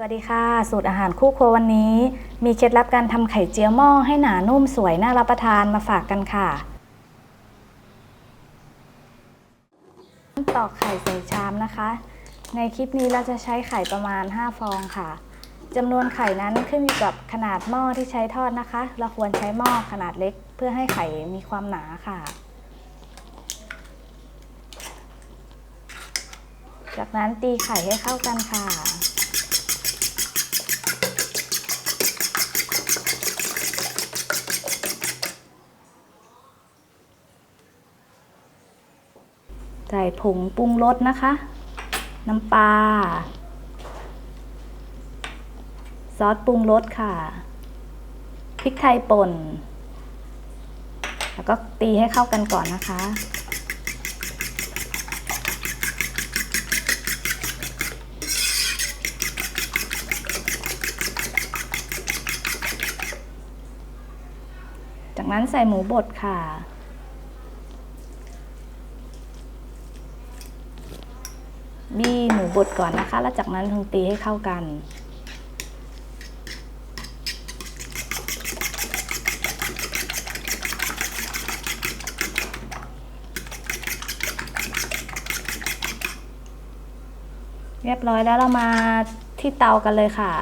สวัสดีค่ะ สูตรอาหารคู่ครัววันนี้ มีเคล็ดลับการทำไข่เจียวหม้อให้หนานุ่มสวยน่ารับประทานมาฝากกันค่ะตอกไข่ใส่ชามนะคะ ในคลิปนี้เราจะใช้ไข่ประมาณ 5 ฟองค่ะจำนวนไข่นั้นขึ้นอยู่กับขนาดหม้อที่ใช้ทอดนะคะ เราควรใช้หม้อขนาดเล็ก เพื่อให้ไข่มีความหนาค่ะ จากนั้นตีไข่ให้เข้ากันค่ะ ใส่ผงปรุงรสนะคะ น้ำปลา ซอสปรุงรสค่ะ พริกไทยป่น แล้วก็ตีให้เข้ากันก่อนนะคะจากนั้นใส่หมูบดค่ะ บี้หมูบดก่อนนะคะ แล้วจากนั้นถึงตีให้เข้ากันเรียบร้อยแล้วเรามาที่เตากันเลยค่ะ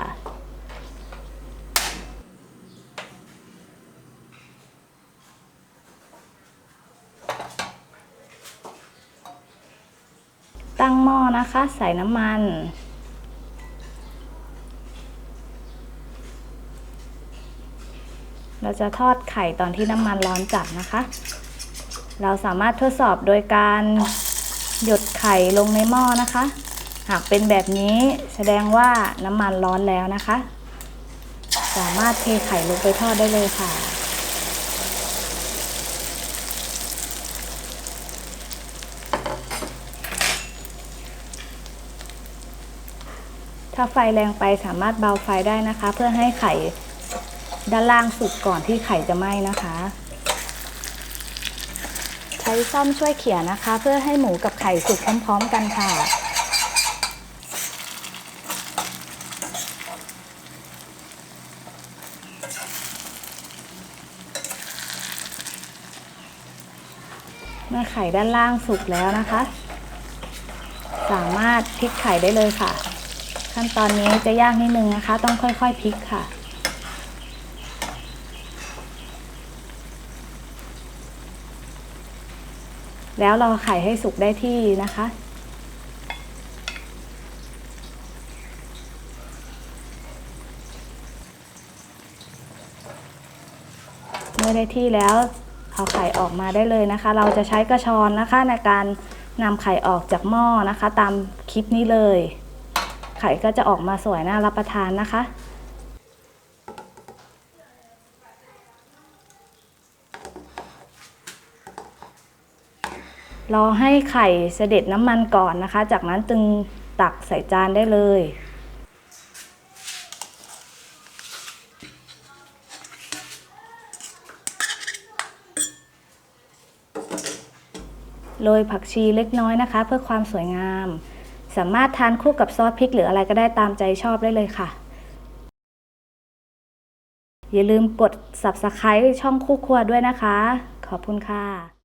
ตั้งหม้อนะคะ ใส่น้ำมัน เราจะทอดไข่ตอนที่น้ำมันร้อนจัดนะคะ เราสามารถทดสอบโดยการหยดไข่ลงในหม้อนะคะ หากเป็นแบบนี้แสดงว่าน้ำมันร้อนแล้วนะคะ สามารถเทไข่ลงไปทอดได้เลยค่ะ ถ้าไฟแรงไปสามารถเบาไฟได้นะคะ เพื่อให้ไข่ด้านล่างสุกก่อนที่ไข่จะไหม้นะคะ ใช้ซ่อมช่วยเขี่ยนะคะ เพื่อให้หมูกับไข่สุกพร้อมๆกันค่ะเมื่อไข่ด้านล่างสุกแล้วนะคะ สามารถพลิกไข่ได้เลยค่ะ ขั้นตอนนี้จะยากนิดนึงนะคะ ต้องค่อยๆพลิกค่ะ แล้วเราไข่ให้สุกได้ที่นะคะ เมื่อได้ที่แล้วเอาไข่ออกมาได้เลยนะคะ เราจะใช้กระชอนนะคะในการนำไข่ออกจากหม้อนะคะ ตามคลิปนี้เลย ไข่ก็จะออกมาสวยน่ารับประทานนะคะ รอให้ไข่เสด็จน้ำมันก่อนนะคะ จากนั้นจึงตักใส่จานได้เลยโรยผักชีเล็กน้อยนะคะ เพื่อความสวยงาม สามารถทานคู่กับซอสพริกหรืออะไรก็ได้ตามใจชอบได้เลยค่ะ อย่าลืมกด subscribe ช่องคู่ครัวด้วยนะคะ ขอบคุณค่ะ